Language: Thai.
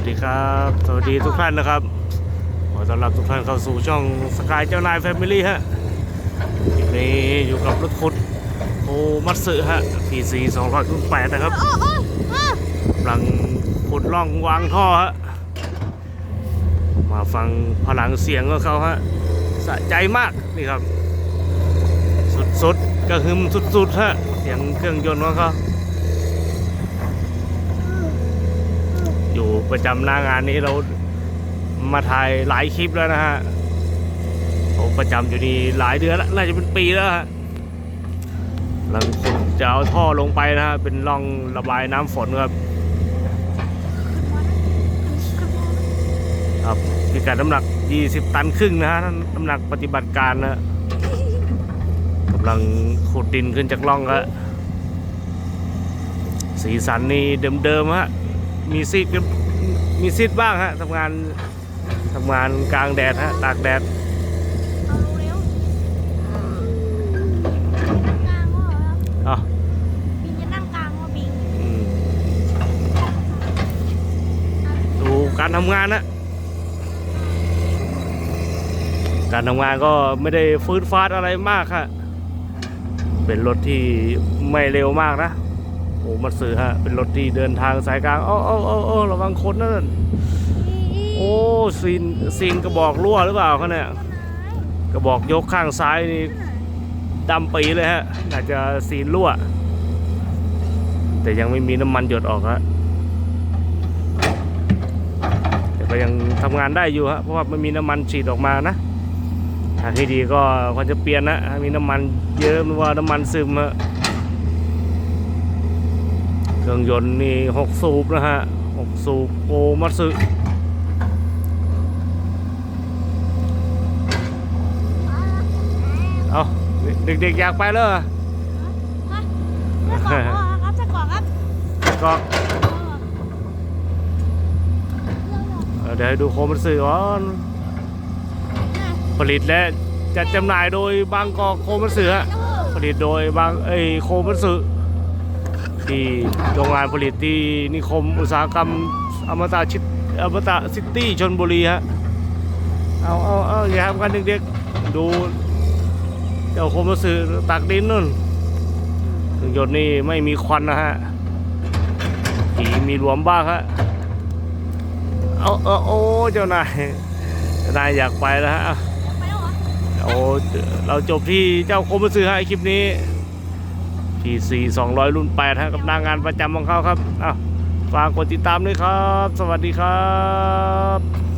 วัสดีครับ สวัสดีทุกท่านนะครับขอต้อนรับทุกท่านเข้าสู่ช่องสกายเจ้านายแฟมิลี่ฮะคลิปนี้อยู่กับรถขุดโอมัตสึฮะ PC 208นะครับกำลังขุดร่องวางท่อฮะ มาฟังพลังเสียงของเขาฮะ สะใจมากนี่ครับ สุดๆกระหึ่มสุดๆฮะ เสียงเครื่องยนต์ของเขา อยู่ประจำหน้างานนี้เรามาถ่ายหลายคลิปแล้วนะฮะผมประจำอยู่นี่หลายเดือนแล้วน่าจะเป็นปีแล้วฮะหลังคุณจะเอาท่อลงไปนะฮะเป็นร่องระบายน้ำฝนครับครับพิกัดน้ำหนัก 20 ตันครึ่งนะฮะน้ำหนักปฏิบัติการนะกำลังขุดดินขึ้นจากร่องครับสีสันนี่เดิมๆฮะมีซีดกัน มีซีดบ้างฮะทำงานทำงานกลางแดดฮะตากแดดเอาเร็วกลางว่าเหรออะบิงจะนั่งกลางว่าบิงอืมดูการทำงานนะการทำงานก็ไม่ได้ฟื้นฟาดอะไรมากฮะเป็นรถที่ไม่เร็วมากนะ โอ้มาสือฮะ เป็นรถที่เดินทางสายกลางโอ้โอ้โอ้โอ้ระวังคนนั่นโอ้ซีนซีนกระบอกรั่วหรือเปล่าเขาเนี่ยกระบอกยกข้างซ้ายนี่ดำปีเลยฮะน่าจะซีนรั่ว แต่ยังไม่มีน้ำมันหยดออกฮะแต่ก็ยังทำงานได้อยู่ฮะเพราะว่าไม่มีน้ำมันฉีดออกมานะทางที่ดีก็ควรจะเปลี่ยนนะถ้ามีน้ำมันเยอะหรือว่าน้ำมันซึมฮะ เครื่องยนต์นี่หกสูบนะฮะหกสูบโอมัตสึเอาเด็กๆอยากไปเลยเหรอฮะกล่องเหรอครับใส่กล่องครับก็เอ่อเดี๋ยวดูโคมันสื่อก่อนผลิตและจัดจำหน่ายโดยบางกอกโคมันสื่อผลิตโดยบางเอ้โคมันสื่อ ที่โรงงานผลิตที่นิคมอุตสาหกรรมอมตะชิตอมตะซิตี้ชนบุรีฮะเอาเอาเอาอย่าทำกันเด็กๆดูเจ้าโคมันสื่อตักดินนู่นเครื่องยนต์นี่ไม่มีควันนะฮะผีมีรวมบ้างฮะเอาเอาโอ้เจ้านายเจ้านายอยากไปแล้วฮะไปแล้วเหรอโอ้เราจบที่เจ้าคมซื้อให้คลิปนี้ ที่4 200 รุ่น8ฮะกับนางงานประจำของเขาครับอ้าวฝากกดติดตามด้วยครับ สวัสดีครับ